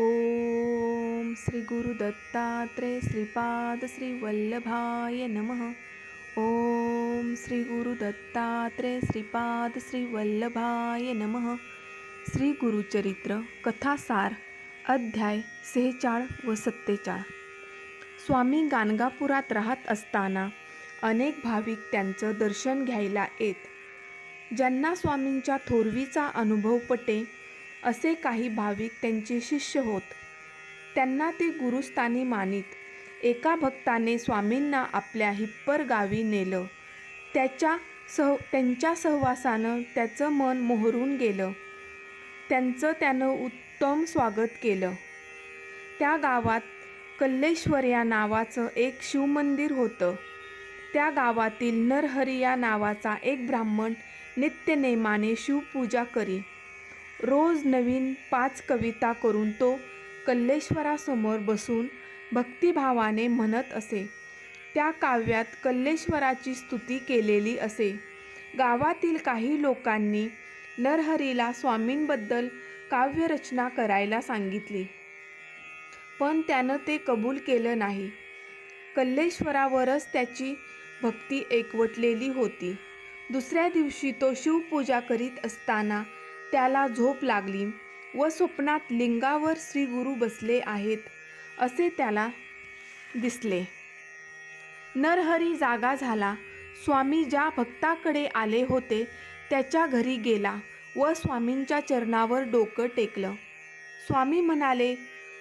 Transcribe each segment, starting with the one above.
ओम श्री गुरु दत्तात्रय श्रीपाद श्री वल्लभाय नमः। ओम श्री गुरु दत्तात्रय श्रीपाद श्री वल्लभाय नमः। श्री गुरुचरित्र कथासार अध्याय सेहेचाळ व सत्तेचाळ। स्वामी गाणगापुरात राहत असताना अनेक भाविक त्यांचं दर्शन घ्यायला येत। ज्यांना स्वामींच्या थोरवीचा अनुभव पटे असे काही भाविक त्यांचे शिष्य होत. त्यांना ते गुरुस्थानी मानित. एका भक्ताने स्वामींना आपल्या हिप्पर गावी नेलं. त्याच्या सह त्यांच्या सहवासानं त्याचं मन मोहरून गेलं. त्यांचं त्यानं उत्तम स्वागत केलं. त्या गावात कल्लेश्वर या नावाचं एक शिवमंदिर होतं. त्या गावातील नरहरी या नावाचा एक ब्राह्मण नित्यनेमाने शिवपूजा करी. रोज नवीन पाच कविता करून तो कल्लेश्वरासमोर बसून भक्तिभावाने म्हणत असे. त्या काव्यात कल्लेश्वराची स्तुती केलेली असे. गावातील काही लोकांनी नरहरीला स्वामींबद्दल काव्यरचना करायला सांगितली. पण त्यानं ते कबूल केलं नाही. कल्लेश्वरावरच त्याची भक्ती एकवटलेली होती. दुसऱ्या दिवशी तो शिवपूजा करीत असताना त्याला झोप लागली व स्वप्नात लिंगावर श्री गुरु बसले आहेत असे त्याला दिसले. नरहरी जागा झाला. स्वामी ज्या भक्ताकडे आले होते त्याच्या घरी गेला व स्वामींच्या चरणावर डोकं टेकलं. स्वामी म्हणाले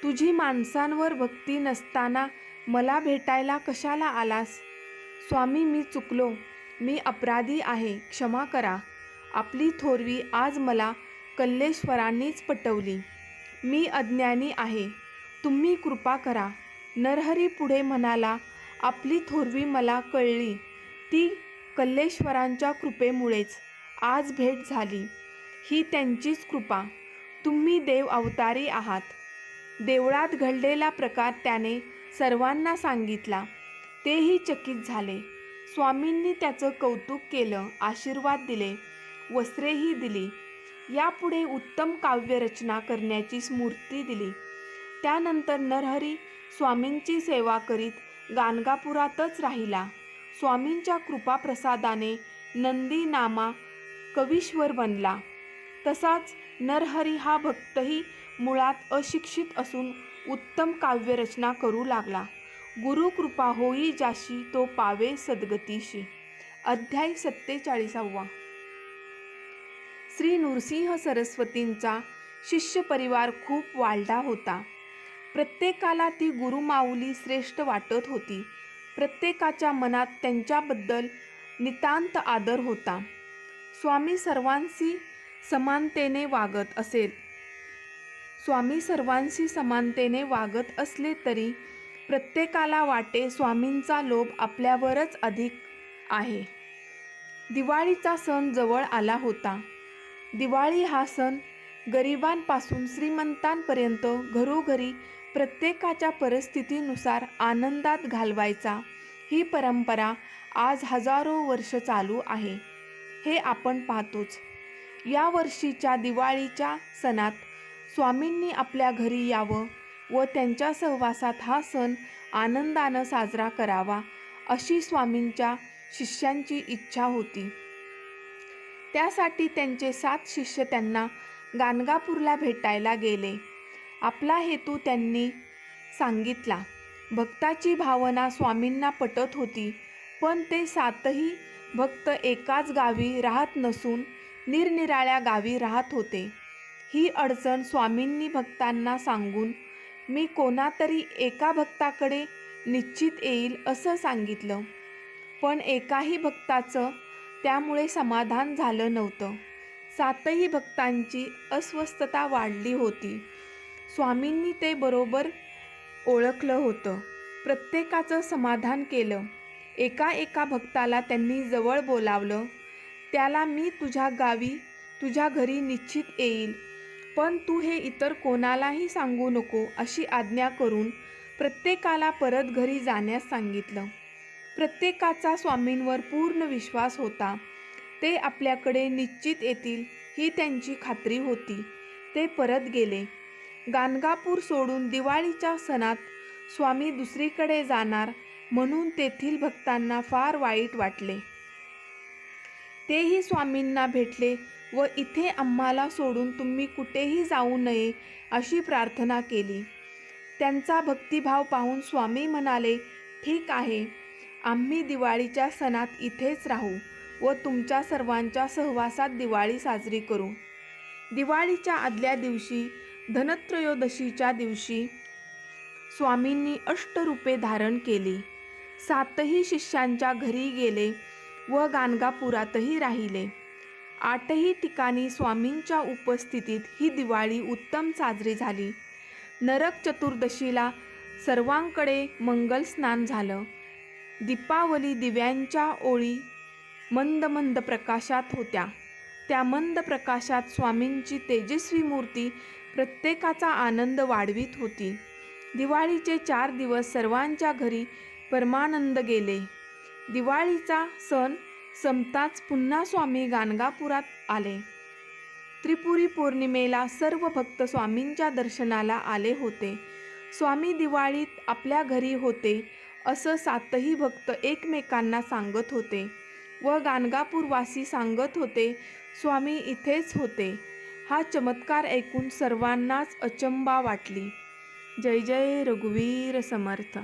तुझी माणसांवर भक्ती नसताना मला भेटायला कशाला आलास? स्वामी मी चुकलो. मी अपराधी आहे. क्षमा करा. आपली थोरवी आज मला कल्लेश्वरांनीच पटवली. मी अज्ञानी आहे. तुम्ही कृपा करा. नरहरी पुढे म्हणाला आपली थोरवी मला कळली. ती कल्लेश्वरांच्या कृपेमुळेच आज भेट झाली. ही त्यांचीच कृपा. तुम्ही देव अवतारी आहात. देवळात घडलेला प्रकार त्याने सर्वांना सांगितला. तेही चकित झाले. स्वामींनी त्याचं कौतुक केलं आशीर्वाद दिले. वस्त्रेही दिली. यापुढे उत्तम काव्यरचना करण्याची स्मृती दिली. त्यानंतर नरहरी स्वामींची सेवा करीत गाणगापुरातच राहिला. स्वामींच्या कृपाप्रसादाने नंदी नामा कवीश्वर बनला. तसाच नरहरी हा भक्तही मुळात अशिक्षित असून उत्तम काव्यरचना करू लागला. गुरुकृपा होई जाशी तो पावे सद्गतीशी. अध्याय सत्तेचाळीसावा. श्री नृसिंह सरस्वतींचा शिष्य परिवार खूप वाढला होता. प्रत्येकाला ती गुरुमाऊली श्रेष्ठ वाटत होती. प्रत्येकाच्या मनात त्यांच्याबद्दल नितांत आदर होता. स्वामी सर्वांशी समानतेने वागत असेल स्वामी सर्वांशी समानतेने वागत असले तरी प्रत्येकाला वाटे स्वामींचा लोभ आपल्यावरच अधिक आहे. दिवाळीचा सण जवळ आला होता. दिवाळी हा सण गरिबांपासून श्रीमंतांपर्यंत घरोघरी प्रत्येकाच्या परिस्थितीनुसार आनंदात घालवायचा. ही परंपरा आज हजारो वर्ष चालू आहे. हे आपण पाहतोच. या वर्षीच्या दिवाळीच्या सणात स्वामींनी आपल्या घरी यावं व त्यांच्या सहवासात हा सण आनंदानं साजरा करावा अशी स्वामींच्या शिष्यांची इच्छा होती. त्यासाठी त्यांचे सात शिष्य त्यांना गाणगापूरला भेटायला गेले. आपला हेतू त्यांनी सांगितला. भक्ताची भावना स्वामींना पटत होती पण ते सातही भक्त एकाच गावी राहत नसून निरनिराळ्या गावी राहत होते. ही अडचण स्वामींनी भक्तांना सांगून मी कोणातरी एका भक्ताकडे निश्चित येईल असं सांगितलं. पण एकाही भक्ताचं त्यामुळे समाधान झालं नव्हतं. सातही भक्तांची अस्वस्थता वाढली होती. स्वामींनी ते बरोबर ओळखलं होतं. प्रत्येकाचं समाधान केलं. एका एका भक्ताला त्यांनी जवळ बोलावलं त्याला मी तुझ्या गावी तुझ्या घरी निश्चित येईल. पण तू हे इतर कोणालाही सांगू नको अशी आज्ञा करून प्रत्येकाला परत घरी जाण्यास सांगितलं. प्रत्येकाचा स्वामींवर पूर्ण विश्वास होता. ते आपल्याकडे निश्चित येतील ही त्यांची खात्री होती. ते परत गेले. गाणगापूर सोडून दिवाळीच्या सणात स्वामी दुसरीकडे जाणार म्हणून तेथील भक्तांना फार वाईट वाटले. तेही स्वामींना भेटले व इथे आम्हाला सोडून तुम्ही कुठेही जाऊ नये अशी प्रार्थना केली. त्यांचा भक्तिभाव पाहून स्वामी म्हणाले ठीक आहे. आम्ही दिवाळीच्या सणात इथेच राहू व तुमच्या सर्वांच्या सहवासात दिवाळी साजरी करू. दिवाळीच्या आदल्या दिवशी धनत्रयोदशीच्या दिवशी स्वामींनी अष्टरूपे धारण केली. सातही शिष्यांच्या घरी गेले व गाणगापुरातही राहिले. आठही ठिकाणी स्वामींच्या उपस्थितीत ही दिवाळी उत्तम साजरी झाली. नरक चतुर्दशीला सर्वांकडे मंगल स्नान झालं. दीपावली दिव्यांच्या ओळी मंद मंद प्रकाशात होत्या. त्या मंद प्रकाशात स्वामींची तेजस्वी मूर्ती प्रत्येकाचा आनंद वाढवीत होती. दिवाळीचे चार दिवस सर्वांच्या घरी परमानंद गेले. दिवाळीचा सण संपताच पुन्हा स्वामी गाणगापुरात आले. त्रिपुरी पौर्णिमेला सर्व भक्त स्वामींच्या दर्शनाला आले होते. स्वामी दिवाळीत आपल्या घरी होते. असं सातही भक्त एकमेकांना सांगत होते व गाणगापूरवासी सांगत होते स्वामी इथेच होते. हा चमत्कार ऐकून सर्वांनाच अचंबा वाटली. जय जय रघुवीर समर्थ.